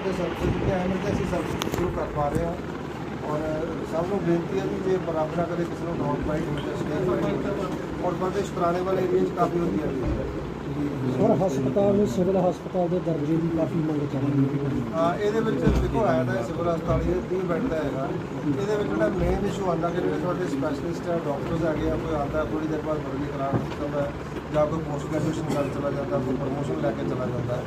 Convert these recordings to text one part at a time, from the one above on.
ਘੰਟੇ ਸਰਵਿਸ ਦਿੱਤੀ ਅਸੀਂ ਸਰਵਿਸ ਸ਼ੁਰੂ ਕਰ ਪਾ ਰਹੇ ਹਾਂ। ਔਰ ਸਭ ਨੂੰ ਬੇਨਤੀ ਹੈ ਵੀ ਜੇ ਬਰਾਬਰ ਕਦੇ ਕਿਸੇ ਨੂੰ ਡਾਊਨ ਫਲਾਈਟ ਹੋ ਜਾਏ ਔਰ ਬੰਦੇ ਪੁਰਾਣੇ ਵਾਲੇ ਏਰੀਆ 'ਚ ਕਾਫੀ ਹੁੰਦੀ ਹੈ ਔਰ ਹਸਪਤਾਲ ਨੂੰ ਸਿਵਲ ਹਸਪਤਾਲ ਦੇ ਦਰਜੇ ਦੀ ਕਾਫੀ ਮੰਗ ਚੱਲ ਰਹੀ ਹੈ। ਹਾਂ, ਇਹਦੇ ਵਿੱਚ ਦੇਖੋ ਆਇਆ ਤਾਂ ਸਿਵਲ ਹਸਪਤਾਲ ਇਹ 30 ਬੈੱਡ ਦਾ ਹੈਗਾ। ਇਹਦੇ ਵਿੱਚ ਜਿਹੜਾ ਮੇਨ ਇਸ਼ੂ ਆਉਂਦਾ ਕਿ ਜਿਹੜੇ ਤੁਹਾਡੇ ਸਪੈਸ਼ਲਿਸਟ ਹੈ ਡਾਕਟਰਸ ਹੈਗੇ ਆ, ਕੋਈ ਆਉਂਦਾ ਥੋੜੀ ਦੇਰ ਬਾਅਦ ਭਰਤੀ ਕਰਾਉਣ ਸਿਸਟਮ ਹੈ ਜਾਂ ਕੋਈ ਪੋਸਟ ਗ੍ਰੈਜੂਏਸ਼ਨ ਕਰ ਚਲਾ ਜਾਂਦਾ, ਕੋਈ ਪ੍ਰਮੋਸ਼ਨ ਲੈ ਕੇ ਚਲਾ ਜਾਂਦਾ।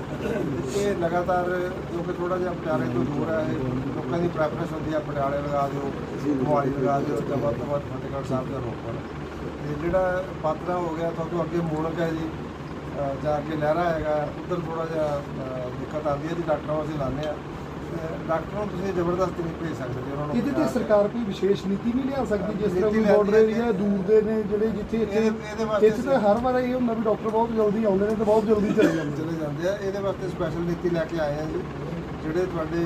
ਇਹ ਲਗਾਤਾਰ, ਜੋ ਕਿ ਥੋੜਾ ਜਿਹਾ ਪਟਿਆਲੇ ਤੋਂ ਦੂਰ ਹੈ, ਇਹ ਲੋਕਾਂ ਦੀ ਪ੍ਰੈਫਰੈਂਸ ਹੁੰਦੀ ਹੈ ਪਟਿਆਲੇ ਲਗਾ ਦਿਓ, ਮੋਹਾਲੀ ਲਗਾ ਦਿਓ, ਜਾਂ ਵੱਧ ਤੋਂ ਵੱਧ ਫਤਿਹਗੜ੍ਹ ਸਾਹਿਬ ਦਾ ਰੋਪੜ। ਤੇ ਜਿਹੜਾ ਪਾਤਰਾ ਹੋ ਗਿਆ ਤੁਹਾਨੂੰ ਅੱਗੇ ਮੋੜਕ ਹੈ ਜੀ। ਜਾ ਕੇ ਲਹਿਰਾ ਹੈਗਾ ਉਧਰ ਥੋੜਾ ਜਿਹਾ ਦਿੱਕਤ ਆਉਂਦੀ ਹੈ ਜੀ ਡਾਕਟਰਾਂ ਨੂੰ ਅਸੀਂ ਲਾਉਂਦੇ ਆ ਡਾਕਟਰਾਂ ਨੂੰ ਤੁਸੀਂ ਜ਼ਬਰਦਸਤੀ ਨਹੀਂ ਭੇਜ ਸਕਦੇ ਉਹਨਾਂ ਨੂੰ ਇਹਦੇ ਤੇ ਸਰਕਾਰ ਕੋਈ ਵਿਸ਼ੇਸ਼ ਨੀਤੀ ਨਹੀਂ ਲਿਆ ਸਕਦੀ ਜਿਸ ਤਰ੍ਹਾਂ ਕੋਈ ਬਾਰਡਰ ਏਰੀਆ ਦੂਰ ਦੇ ਨੇ ਜਿਹੜੇ ਜਿੱਥੇ ਇੱਥੇ ਇੱਥੇ ਤਾਂ ਹਰ ਵਾਰ ਇਹ ਹੁੰਦਾ ਵੀ ਡਾਕਟਰ ਬਹੁਤ ਜਲਦੀ ਆਉਂਦੇ ਨੇ ਤੇ ਬਹੁਤ ਜਲਦੀ ਚਲੇ ਜਾਂਦੇ ਚਲੇ ਜਾਂਦੇ ਆ। ਇਹਦੇ ਵਾਸਤੇ ਸਪੈਸ਼ਲ ਨੀਤੀ ਲੈ ਕੇ ਆਏ ਆ ਜੀ। ਜਿਹੜੇ ਤੁਹਾਡੇ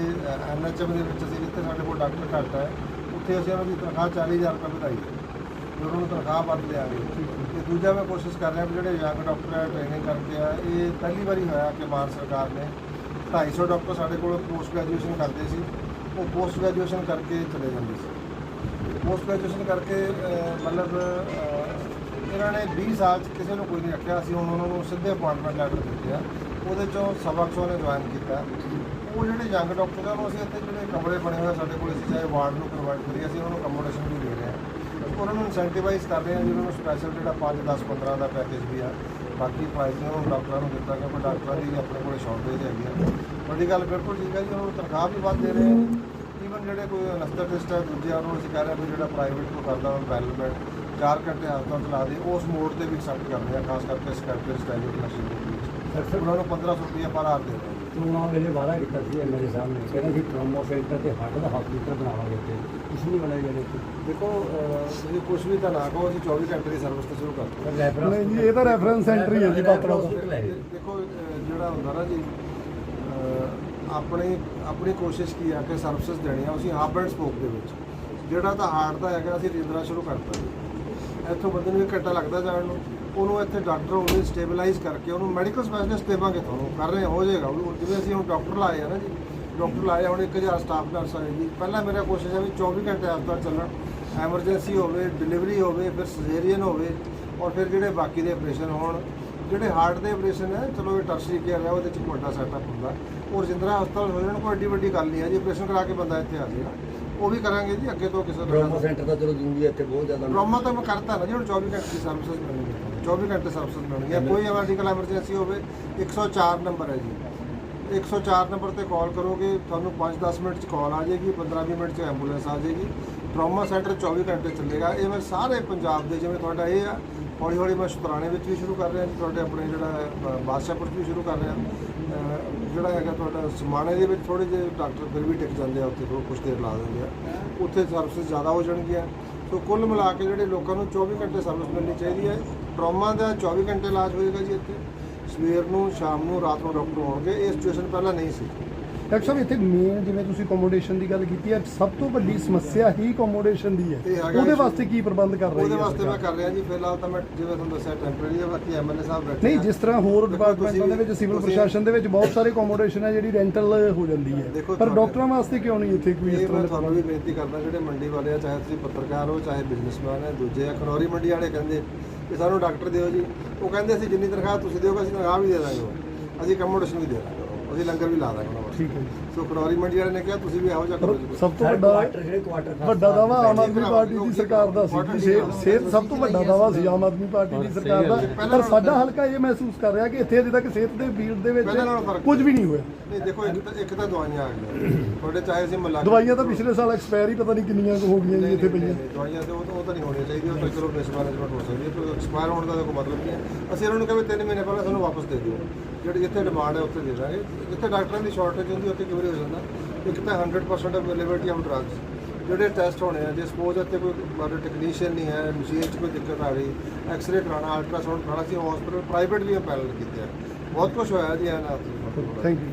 ਐਨਐਚਐਮ ਦੇ ਵਿੱਚ ਅਸੀਂ ਜਿੱਥੇ ਸਾਡੇ ਕੋਲ ਡਾਕਟਰ ਘੱਟ ਹੈ ਉੱਥੇ ਅਸੀਂ ਉਹਨਾਂ ਦੀ ਤਨਖਾਹ 40000 ਰੁਪਏ ਵਧਾਈ ਹੈ। ਉਹਨਾਂ ਨੂੰ ਤਨਖਾਹ ਵੱਧ ਦਿਆਂਗੇ ਤੇ ਦੂਜਾ ਮੈਂ ਕੋਸ਼ਿਸ਼ ਕਰ ਰਿਹਾ ਵੀ ਜਿਹੜੇ ਯੰਗ ਡਾਕਟਰ ਹੈ ਟ੍ਰੇਨਿੰਗ ਕਰਕੇ ਆ, ਇਹ ਪਹਿਲੀ ਵਾਰੀ ਹੋਇਆ ਕਿ ਮਾਨ ਸਰਕਾਰ ਨੇ 250 ਡਾਕਟਰ ਸਾਡੇ ਕੋਲ ਪੋਸਟ ਗ੍ਰੈਜੂਏਸ਼ਨ ਕਰਦੇ ਸੀ। ਉਹ ਪੋਸਟ ਗ੍ਰੈਜੂਏਸ਼ਨ ਕਰਕੇ ਚਲੇ ਜਾਂਦੇ ਸੀ। ਪੋਸਟ ਗ੍ਰੈਜੂਏਸ਼ਨ ਕਰਕੇ ਮਤਲਬ ਇਹਨਾਂ ਨੇ 20 ਸਾਲ ਚ ਕਿਸੇ ਨੂੰ ਕੋਈ ਨਹੀਂ ਰੱਖਿਆ। ਅਸੀਂ ਹੁਣ ਉਹਨਾਂ ਨੂੰ ਸਿੱਧੇ ਅਪਾਇੰਟਮੈਂਟ ਲੈਟਰ ਦਿੱਤੇ ਆ। ਉਹਦੇ ਚੋਂ ਸਵਾ ਕੁ ਨੇ ਜੁਆਇਨ ਕੀਤਾ। ਉਹ ਜਿਹੜੇ ਯੰਗ ਡਾਕਟਰ ਆ ਉਹ ਅਸੀਂ ਇੱਥੇ ਜਿਹੜੇ ਕਮਰੇ ਬਣੇ ਹੋਏ ਸਾਡੇ ਕੋਲ, ਅਸੀਂ ਚਾਹੇ ਵਾਰਡ ਨੂੰ ਪ੍ਰੋਵਾਈਡ ਕਰੀਏ, ਅਸੀਂ ਉਹਨਾਂ ਨੂੰ ਅਕੋਮੋਡੇਸ਼ਨ ਵੀ ਦੇ ਰਹੇ ਹਾਂ ਉਹਨਾਂ ਨੂੰ ਇਨਸੈਂਟੀਵਾਈਜ਼ ਕਰ ਰਹੇ ਹਾਂ ਜਿਹਨਾਂ ਨੂੰ ਸਪੈਸ਼ਲ ਜਿਹੜਾ 5 10 15 ਦਾ ਪੈਕੇਜ ਵੀ ਆ। ਬਾਕੀ ਪ੍ਰਾਈਸ ਨੇ ਉਹ ਡਾਕਟਰਾਂ ਨੂੰ ਦਿੱਤਾ ਕਿ ਡਾਕਟਰਾਂ ਦੀ ਆਪਣੇ ਕੋਲ ਸ਼ਾਰਟੇਜ ਹੈਗੀ ਆ। ਵੱਡੀ ਗੱਲ ਬਿਲਕੁਲ ਠੀਕ ਹੈ ਜੀ ਉਹਨਾਂ ਨੂੰ ਤਨਖਾਹ ਵੀ ਵੱਧ ਦੇ ਰਹੇ ਹਾਂ ਈਵਨ ਜਿਹੜੇ ਕੋਈ ਅਨਸਥੈਟਿਸਟ ਹੈ ਦੂਜੇ ਉਹਨੂੰ ਅਸੀਂ ਕਹਿ ਰਹੇ ਹਾਂ ਵੀ ਜਿਹੜਾ ਪ੍ਰਾਈਵੇਟ ਕੋ ਕਰਦਾ ਉਹ ਵੈਲਮੈਂਟ 4 ਘੰਟੇ ਹਸਪਤਾਲ ਚਲਾ ਦੇ ਉਸ ਮੋਡ ਤੇ ਵੀ ਐਕਸੈਪਟ ਕਰਦੇ ਆ ਖਾਸ ਕਰਕੇ ਹੈ ਜਿਹੜੀ ਮਸ਼ੀਨ ਦੇ ਵਿੱਚ। ਉਹਨਾਂ ਨੂੰ 1500 ਰੁਪਏ ਪਰ ਆਰ ਦੇ ਰਹੇ ਹਾਂ ਚੋਣਾਂ ਵੇਲੇ ਵਾਅਦਾ ਕੀਤਾ ਸੀ ਐਮਐਲਏ ਸਾਹਿਬ ਨੇ। ਕਹਿੰਦਾ ਸੀ ਪ੍ਰੋਮੋ ਸੈਂਟਰ ਤੇ ਹੱਟ ਦਾ ਹਸਪੀਟਲ ਬਣਾਵਾਂਗੇ ਇੱਥੇ। ਕੁਛ ਨਹੀਂ ਬਣਾਇਆ ਇੱਥੇ। ਦੇਖੋ ਤੁਸੀਂ ਕੁਝ ਵੀ ਤਾਂ ਨਾ ਕਹੋ ਅਸੀਂ 24 ਘੰਟੇ ਦੀ ਸਰਵਿਸ ਤੇ ਸ਼ੁਰੂ ਕਰਦੇ ਹਾਂ ਪਰ ਰੈਫਰੈਂਸ ਨਹੀਂ ਜੀ ਇਹ ਤਾਂ ਰੈਫਰੈਂਸ ਸੈਂਟਰ ਹੀ ਹੈ ਜੀ ਪਾਤਰਾ ਦਾ ਦੇਖੋ ਜਿਹੜਾ ਹੁੰਦਾ ਨਾ ਜੀ ਆਪਣੀ ਆਪਣੀ ਕੋਸ਼ਿਸ਼ ਕੀ ਆ ਕਿ ਸਰਵਿਸਿਜ਼ ਦੇਣੀਆਂ ਅਸੀਂ ਹੱਬ ਐਂਡ ਸਪੋਕ ਦੇ ਵਿੱਚ। ਜਿਹੜਾ ਤਾਂ ਹਾਰਟ ਦਾ ਹੈਗਾ ਅਸੀਂ ਰਿੰਦਰਾ ਸ਼ੁਰੂ ਕਰਤਾ ਜੀ। ਇੱਥੋਂ ਬੰਦੇ ਨੂੰ ਇੱਕ ਘੰਟਾ ਲੱਗਦਾ ਜਾਣ ਨੂੰ। ਉਹਨੂੰ ਇੱਥੇ ਡਾਕਟਰ ਉਹਨੂੰ ਸਟੇਬਲਾਈਜ਼ ਕਰਕੇ ਉਹਨੂੰ ਮੈਡੀਕਲ ਸਪੈਸ਼ਲਿਸਟ ਦੇਵਾਂਗੇ ਤੁਹਾਨੂੰ। ਕਰ ਰਹੇ ਹੋ ਜਾਏਗਾ। ਉਹ ਜਿਵੇਂ ਅਸੀਂ ਹੁਣ ਡਾਕਟਰ ਲਾਏ ਆ ਨਾ ਜੀ ਡਾਕਟਰ ਲਾਏ ਆ, ਹੁਣ 1000 ਸਟਾਫ ਨਰਸ ਆਏ ਜੀ। ਪਹਿਲਾਂ ਮੇਰਾ ਕੋਸ਼ਿਸ਼ ਹੈ ਵੀ 24 ਘੰਟੇ ਹਸਪਤਾਲ ਚੱਲਣ। ਐਮਰਜੈਂਸੀ ਹੋਵੇ ਡਿਲੀਵਰੀ ਹੋਵੇ ਫਿਰ ਸਰਜਰੀਅਨ ਹੋਵੇ ਔਰ ਫਿਰ ਜਿਹੜੇ ਬਾਕੀ ਦੇ ਆਪਰੇਸ਼ਨ ਹੋਣ। ਜਿਹੜੇ ਹਾਰਟ ਦੇ ਆਪਰੇਸ਼ਨ ਹੈ ਚਲੋ ਇਹ ਟਰਸ਼ਰੀ ਕੇਅਰ ਹੈ ਉਹਦੇ ਚ ਇੱਕ ਵੱਡਾ ਸੈਟਅਪ ਹੁੰਦਾ। ਔਰ ਜਿੰਦਰਾ ਹਸਪਤਾਲ ਹੋ ਜਾਣ ਕੋਈ ਏਡੀ ਵੱਡੀ ਗੱਲ ਨਹੀਂ ਹੈ ਜੀ। ਆਪਰੇਸ਼ਨ ਕਰਾ ਕੇ ਬੰਦਾ ਇੱਥੇ ਆ ਜਾਏਗਾ। ਉਹ ਵੀ ਕਰਾਂਗੇ ਜੀ ਅੱਗੇ ਤੋਂ ਕਿਸੇ ਤਰ੍ਹਾਂ ਸੈਂਟਰ ਤਾਂ ਚਲੋ ਜ਼ਰੂਰੀ ਹੈ ਇੱਥੇ ਬਹੁਤ ਜ਼ਿਆਦਾ ਟਰਾਮਾ ਤਾਂ ਮੈਂ ਕਰਤਾ ਨਾ ਜੀ ਹੁਣ 24 ਘੰਟੇ ਦੀ ਸਰਵਿਸਿਜ਼ ਮਿਲਣਗੀਆਂ 24 ਘੰਟੇ ਸਰਵਿਸਿਜ਼ ਮਿਲਣਗੀਆਂ ਕੋਈ ਮੈਡੀਕਲ ਐਮਰਜੈਂਸੀ ਹੋਵੇ 104 ਨੰਬਰ ਹੈ ਜੀ। 104 ਨੰਬਰ ਤੇ ਕਾਲ ਕਰੋਗੇ ਤੁਹਾਨੂੰ 5-10 ਮਿੰਟ ਚ ਕਾਲ ਆ ਜਾਏਗੀ 15-20 ਮਿੰਟ ਚ ਐਂਬੂਲੈਂਸ ਆ ਜਾਏਗੀ। ਟਰਾਮਾ ਸੈਂਟਰ 24 ਘੰਟੇ ਚੱਲੇਗਾ। ਇਹ ਮੈਂ ਸਾਰੇ ਪੰਜਾਬ ਦੇ ਜਿਵੇਂ ਤੁਹਾਡਾ ਇਹ ਆ ਹੌਲੀ ਹੌਲੀ ਮੈਂ ਸ਼ੁਤਰਾਣੇ ਵਿੱਚ ਵੀ ਸ਼ੁਰੂ ਕਰ ਰਿਹਾ ਜੀ ਤੁਹਾਡੇ ਆਪਣੇ ਜਿਹੜਾ ਬਾਦਸ਼ਾਹਪੁਰ ਵੀ ਸ਼ੁਰੂ ਕਰ ਰਿਹਾ। ਜਿਹੜਾ ਹੈਗਾ ਤੁਹਾਡਾ ਸਮਾਣੇ ਦੇ ਵਿੱਚ ਥੋੜੇ ਜਿਹੇ ਡਾਕਟਰ ਫਿਰ ਵੀ ਟਿਕ ਜਾਂਦੇ ਆ, ਉੱਥੇ ਥੋੜਾ ਕੁਝ ਦੇਰ ਲਾ ਦਿੰਦੇ ਆ। ਉੱਥੇ ਸਰਵਿਸ ਜ਼ਿਆਦਾ ਹੋ ਜਾਣਗੀਆਂ। ਸੋ ਕੁੱਲ ਮਿਲਾ ਕੇ ਜਿਹੜੇ ਲੋਕਾਂ ਨੂੰ 24 ਘੰਟੇ ਸਰਵਿਸ ਮਿਲਣੀ ਚਾਹੀਦੀ ਹੈ। ਟਰੋਮਾ ਦਾ 24 ਘੰਟੇ ਇਲਾਜ ਹੋਏਗਾ ਜੀ ਇੱਥੇ। ਸਵੇਰ ਨੂੰ, ਸ਼ਾਮ ਨੂੰ, ਰਾਤ ਨੂੰ ਡਾਕਟਰ ਆਉਣਗੇ। ਇਹ ਸਿਚੁਏਸ਼ਨ ਪਹਿਲਾਂ ਨਹੀਂ ਸੀ। ਡਾਕਟਰ ਸਾਹਿਬ ਇੱਥੇ ਮੇਨ ਜਿਵੇਂ ਤੁਸੀਂ ਅਕੋਮੋਡੇਸ਼ਨ ਦੀ ਗੱਲ ਕੀਤੀ ਹੈ ਸਭ ਤੋਂ ਵੱਡੀ ਸਮੱਸਿਆ ਹੀ ਅਕੋਮੋਡੇਸ਼ਨ ਦੀ ਹੈ ਉਹਦੇ। ਵਾਸਤੇ ਕੀ ਪ੍ਰਬੰਧ ਕਰ ਰਹੀ ਹੈ ਉਹਦੇ ਵਾਸਤੇ ਮੈਂ? ਕਰ ਰਿਹਾ ਜੀ ਫਿਲਹਾਲ ਤਾਂ ਮੈਂ ਜਿਵੇਂ ਤੁਹਾਨੂੰ ਦੱਸਿਆ ਟੈਂਪਰੇਰੀ ਹੈ ਬਾਕੀ ਐਮਐਲਏ ਸਾਹਿਬ ਬੈਠੇ ਨਹੀਂ। ਜਿਸ ਤਰ੍ਹਾਂ ਹੋਰ ਡਿਪਾਰਟਮੈਂਟਾਂ ਦੇ ਵਿੱਚ ਸਿਵਲ ਪ੍ਰਸ਼ਾਸਨ ਦੇ ਵਿੱਚ ਬਹੁਤ ਸਾਰੇ ਅਕੋਮੋਡੇਸ਼ਨ ਹੈ ਜਿਹੜੀ ਰੈਂਟਲ ਹੋ ਜਾਂਦੀ ਹੈ ਪਰ ਡਾਕਟਰਾਂ ਵਾਸਤੇ ਕਿਉਂ ਨਹੀਂ ਇੱਥੇ ਕੋਈ ਇਸ ਤਰ੍ਹਾਂ ਮੈਂ ਦਾ ਤੁਹਾਨੂੰ ਵੀ ਬੇਨਤੀ ਕਰਦਾ ਜਿਹੜੇ ਮੰਡੀ ਵਾਲੇ ਆ ਚਾਹੇ ਤੁਸੀਂ ਪੱਤਰਕਾਰ ਹੋ ਚਾਹੇ ਬਿਜ਼ਨਸਮੈਨ ਹੈ ਦੂਜੇ ਆ ਖਨੌਰੀ ਮੰਡੀ ਵਾਲੇ ਕਹਿੰਦੇ ਕਿ ਸਾਨੂੰ ਡਾਕਟਰ ਦਿਓ ਜੀ ਉਹ ਕਹਿੰਦੇ ਅਸੀਂ ਜਿੰਨੀ ਤਨਖਾਹ ਤੁਸੀਂ ਦਿਓਗੇ ਅਸੀਂ ਤਨਖਾਹ ਵੀ ਦੇ ਦਾਂਗੇ। ਅਸੀਂ ਅਕਮੋਡੇਸ਼ਨ ਵੀ ਦੇ ਦਾਂਗੇ ਅਸੀਂ ਲੰਗਰ ਵੀ ਲਾ ਦਾਂਗੇ। ਉਹਨਾਂ ਵਾਸਤੇ ਠੀਕ ਹੈ ਜੀ। ਸੋ ਖਨੌਰੀ ਮੰਡੀ ਵਾਲੇ ਨੇ ਕਿਹਾ ਤੁਸੀਂ ਵੀ ਇਹੋ ਜਿਹਾ ਕਰੋ ਜੀ ਸਭ ਤੋਂ ਵੱਡਾ ਕੁਆਟਰ ਜਿਹੜੇ ਕੁਆਟਰ ਵੱਡਾ ਦਾਵਾ ਆਮ ਆਦਮੀ ਪਾਰਟੀ ਦੀ ਸਰਕਾਰ ਦਾ ਸੀ। ਕਿ ਸਿਹਤ- ਸਿਹਤ ਸਭ ਤੋਂ ਵੱਡਾ ਦਾਵਾ ਸੀ ਆਮ ਆਦਮੀ ਪਾਰਟੀ ਦੀ ਸਰਕਾਰ ਦਾ। ਪਰ ਸਾਡਾ ਹਲਕਾ ਇਹ ਮਹਿਸੂਸ ਕਰ ਰਿਹਾ ਕਿ ਇੱਥੇ ਅਜੇ ਤੱਕ ਸਿਹਤ ਦੇ ਫੀਲਡ ਦੇ ਵਿੱਚ ਪਹਿਲਾਂ ਨਾਲੋਂ ਫ਼ਰਕ ਕੁਝ ਵੀ ਨਹੀਂ ਹੋਇਆ। ਨਹੀਂ ਦੇਖੋ ਇੱਕ ਤਾਂ ਇੱਕ ਤਾਂ ਦਵਾਈਆਂ ਆ ਗਈਆਂ। ਤੁਹਾਡੇ ਚਾਹੇ ਅਸੀਂ ਮਲਾ ਦਵਾਈਆਂ ਤਾਂ ਪਿਛਲੇ ਸਾਲ ਐਕਸਪਾਇਰ ਹੀ ਪਤਾ ਨਹੀਂ ਕਿੰਨੀਆਂ ਕੁ ਹੋ ਗਈਆਂ ਜੀ ਇੱਥੇ ਪਈਆਂ। ਦਵਾਈਆਂ ਤੇ ਉਹ ਤਾਂ- ਉਹ ਤਾਂ ਨਹੀਂ ਹੋਣੀਆਂ ਚਾਹੀਦੀਆਂ ਉਹ ਤਾਂ ਚਲੋ ਮਿਸਮੈਨੇਜਮੈਂਟ ਹੋ ਸਕਦੀ ਹੈ ਐਕਸਪਾਇਰ ਹੋਣ ਦਾ ਤਾਂ ਕੋਈ ਮਤਲਬ ਨਹੀਂ ਹੈ। ਅਸੀਂ ਉਹਨਾਂ ਨੂੰ ਕਹਿੰਦੇ 3 ਮਹੀਨੇ ਪਹਿਲਾਂ ਸਾਨੂੰ ਵਾਪਸ ਦੇ ਦਿਓ। ਜਿਹੜੀ ਜਿੱਥੇ ਡਿਮਾਂਡ ਹੈ ਉੱਥੇ ਦੇ ਦਾਂਗੇ। ਜਿੱਥੇ ਡਾਕਟਰਾਂ ਦੀ ਸ਼ਾਰਟੇਜ ਹੁੰਦੀ ਉੱਥੇ ਕਿਉਂ ਹੋ ਜਾਂਦਾ? ਇੱਕ ਤਾਂ 100% ਅਵੇਲੇਬਿਲਿਟੀ ਆਫ ਡਰੱਗਸ ਜਿਹੜੇ ਟੈਸਟ ਹੋਣੇ ਆ ਜੇ ਸਪੋਜ਼ ਇੱਥੇ ਕੋਈ ਮਾਰੇ ਟੈਕਨੀਸ਼ੀਅਨ ਨਹੀਂ ਹੈ ਮਸ਼ੀਨ 'ਚ ਕੋਈ ਦਿੱਕਤ ਆ ਰਹੀ ਐਕਸ-ਰੇ ਕਰਾਉਣਾ ਅਲਟਰਾਸਾਊਂਡ ਕਰਾਉਣਾ ਸੀ ਹਸਪੀਟਲ ਪ੍ਰਾਈਵੇਟ ਵੀ ਪੈਨਲ ਕੀਤੇ ਆ। ਬਹੁਤ ਕੁਝ ਹੋਇਆ ਜੀ ਇਹ ਨਾਲ ਥੈਂਕ ਯੂ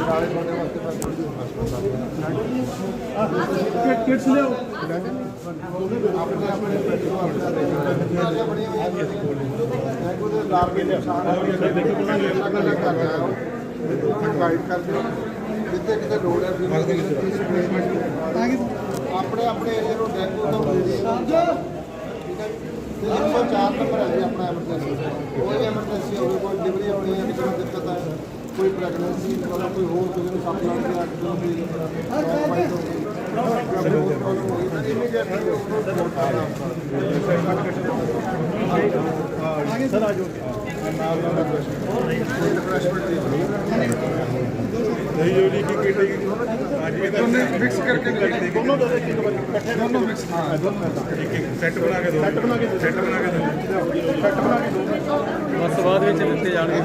ਨਾਲੇ ਤੁਹਾਡੇ ਆਪਣੇ ਜਿੱਥੇ ਕਿਤੇ ਲੋੜ ਹੈ ਆਪਣੇ ਆਪਣੇ ਏਰੀਆ ਨੂੰ ਡੈਂਗੂ ਤੋਂ ਠੀਕ ਹੈ 104 ਨੰਬਰ ਹੈ ਜੀ ਆਪਣਾ ਐਮਰਜੈਂਸੀ ਕੋਈ ਐਮਰਜੈਂਸੀ ਹੋਵੇ ਕੋਈ ਡਿਲੀਵਰੀ ਹੋਣੀ ਹੈ ਕਿਸੇ ਨੂੰ ਦਿੱਕਤ ਹੈ ਕੋਈ ਪ੍ਰੈਗਨੈਂਸੀ ਮਤਲਬ ਕੋਈ ਹੋਰ ਕਿਸੇ ਨੂੰ, ਸੱਪ ਲੱਗ ਗਿਆ ਕਿਸੇ ਨੂੰ ਕੋਈ ਉਸ ਨੂੰ ਸਰ ਆ ਨਾਲ ਨਾਲ ਨਹੀਂ ਜੋ ਜੀ ਕੀ ਅੱਜ ਵੀ ਤਾਂ ਮਿਕਸ ਕਰਕੇ ਦੋਨੋਂ ਦੇ ਇੱਕ ਵਾਰੀ ਇਕੱਠੇ ਦੋਨੋਂ ਮਿਕਸ ਹਾਂ ਦੋਨੋਂ ਇੱਕ ਇੱਕ ਸੈੱਟ ਬਣਾ ਕੇ ਦੋ ਸੈੱਟ ਬਣਾ ਕੇ ਸੈੱਟ ਬਣਾ ਕੇ ਦੋ ਬਸ ਬਾਅਦ ਵਿੱਚ ਦਿੱਤੇ ਜਾਣਗੇ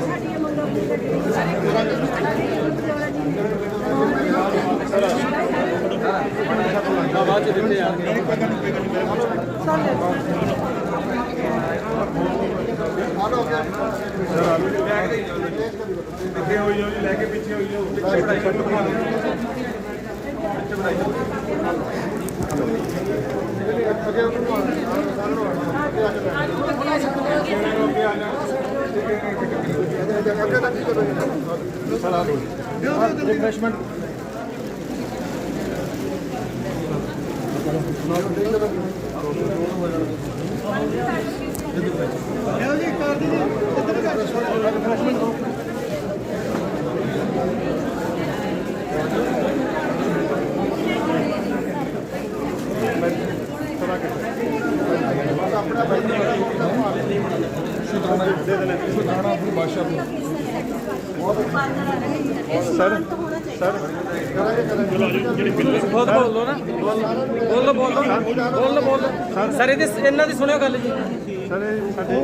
ਬਾਅਦ ਚ ਦਿੱਤੇ ਜਾਣਗੇ ਆਲੋ ਹੋ ਗਿਆ ਅੱਗੇ ਹੋਈ ਜਾਓ ਜੀ ਲੈ ਕੇ ਪਿੱਛੇ ਹੋਈ ਜਾਓ ਸੈੱਟ ਸੈੱਟ ਬਣਾ ਦਿਓ ਅੱਗੇ ਉਹਨੂੰ ਸਾਰਿਆਂ ਨੂੰ ਅੱਗੇ ਆ ਕੇ ਅੱਗੇ ਤੱਕ ਹੀ ਕਰੋ ਜੀ ਸਰ ਆ ਲਓ ਰਿਫਰੈਸ਼ਮੈਂਟ ਆਪਣਾ ਸਰ ਸਰ ਬਹੁਤ ਬੋਲੋ ਨਾ। ਬੋਲੋ ਬੋਲੋ ਬੋਲੋ ਬੋਲੋ ਸਰ ਇਹਦੇ ਇਹਨਾਂ ਦੀ ਸੁਣਿਓ ਗੱਲ ਜੀ। ਸਰ ਸਾਡੇ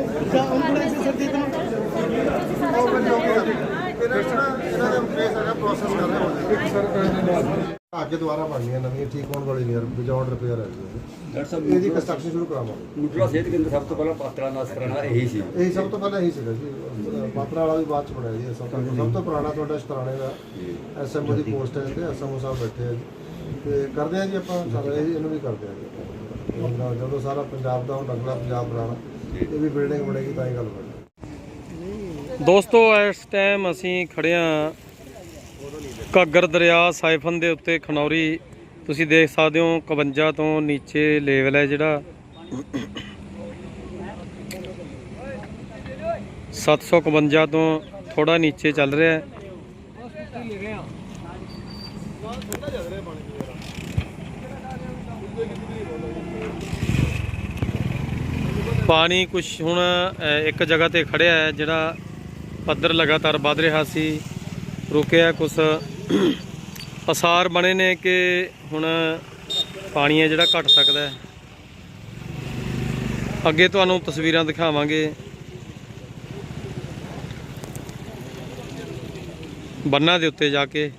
ਉਹ ਬੰਦੇ ਹੋ ਗਏ ਇਹਨਾਂ ਦਾ ਪ੍ਰੋਸੈਸ ਕਰ ਰਹੇ ਹੁੰਦੇ ਇੱਕ ਸਰ ਅੱਗੇ ਦੁਬਾਰਾ ਬਣਨੀਆਂ ਨਵੀਆਂ ਠੀਕ ਹੋਣ ਵਾਲੀ ਨਹੀਂ ਵਿਜੌਟ ਰਿਪੇਅਰ ਹੈ ਜੀ ਡਾਕਟਰ ਸਾਹਿਬ ਇਹਦੀ ਕੰਸਟਰਕਸ਼ਨ ਸ਼ੁਰੂ ਕਰਾਵਾਂਗੇ। ਮੁੱਢਲਾ ਸਿਹਤ ਕੇਂਦਰ ਸਭ ਤੋਂ ਪਹਿਲਾਂ ਪਾਤਰਾ ਨਾਸ ਕਰਨਾ ਇਹੀ ਸੀ। ਇਹੀ ਸਭ ਤੋਂ ਪਹਿਲਾਂ ਇਹੀ ਸੀਗਾ ਜੀ। ਪਾਤਰਾ ਵਾਲਾ ਵੀ ਬਾਅਦ ਚ ਬਣਾਇਆ ਜੀ ਸਭ ਤੋਂ ਸਭ ਤੋਂ ਪੁਰਾਣਾ ਤੁਹਾਡਾ ਸ਼ਤਰਾਣੇ ਦਾ ਐਸਐਮਓ ਦੀ ਪੋਸਟ ਹੈ ਤੇ ਐਸਐਮਓ ਸਾਹਿਬ ਬੈਠੇ ਆ ਜੀ। ਤੇ ਕਰਦੇ ਆ ਜੀ ਆਪਾਂ ਸਾਰਾ ਇਹ- ਇਹਨੂੰ ਵੀ ਕਰਦੇ ਆ ਜੀ। ਜਦੋਂ ਸਾਰਾ ਪੰਜਾਬ ਦਾ ਹੁਣ ਅਗਲਾ ਪੰਜਾਬ ਬਣਾਉਣਾ ਇਹ ਵੀ ਬਿਲਡਿੰਗ ਬਣੇਗੀ ਤਾਂ ਹੀ ਗੱਲ ਬਣੇਗੀ। ਦੋਸਤੋ ਇਸ ਟਾਈਮ ਅਸੀਂ ਖੜੇ ਘੱਗਰ ਦਰਿਆ ਸਾਈਫਨ ਦੇ ਉੱਤੇ ਖਨੌਰੀ, ਤੁਸੀਂ ਦੇਖ ਸਕਦੇ ਹੋ 51 ਤੋਂ ਨੀਚੇ ਲੈਵਲ ਹੈ ਜਿਹੜਾ। 751 ਤੋਂ ਥੋੜਾ ਨੀਚੇ ਚੱਲ ਰਿਹਾ ਹੈ। ਪਾਣੀ ਕੁਝ ਹੁਣ ਇੱਕ ਜਗ੍ਹਾ ਤੇ ਖੜਿਆ ਹੈ ਜਿਹੜਾ ਪੱਧਰ ਲਗਾਤਾਰ ਵੱਧ ਰਿਹਾ ਸੀ। ਰੁਕਿਆ, ਕੁਛ ਅਸਾਰ ਬਣੇ ਨੇ ਕਿ ਹੁਣ ਪਾਣੀ ਹੈ ਜਿਹੜਾ ਘਟ ਸਕਦਾ ਹੈ। ਅੱਗੇ ਤੁਹਾਨੂੰ ਤਸਵੀਰਾਂ ਦਿਖਾਵਾਂਗੇ। ਬੰਨਾਂ ਦੇ ਉੱਤੇ ਜਾ ਕੇ।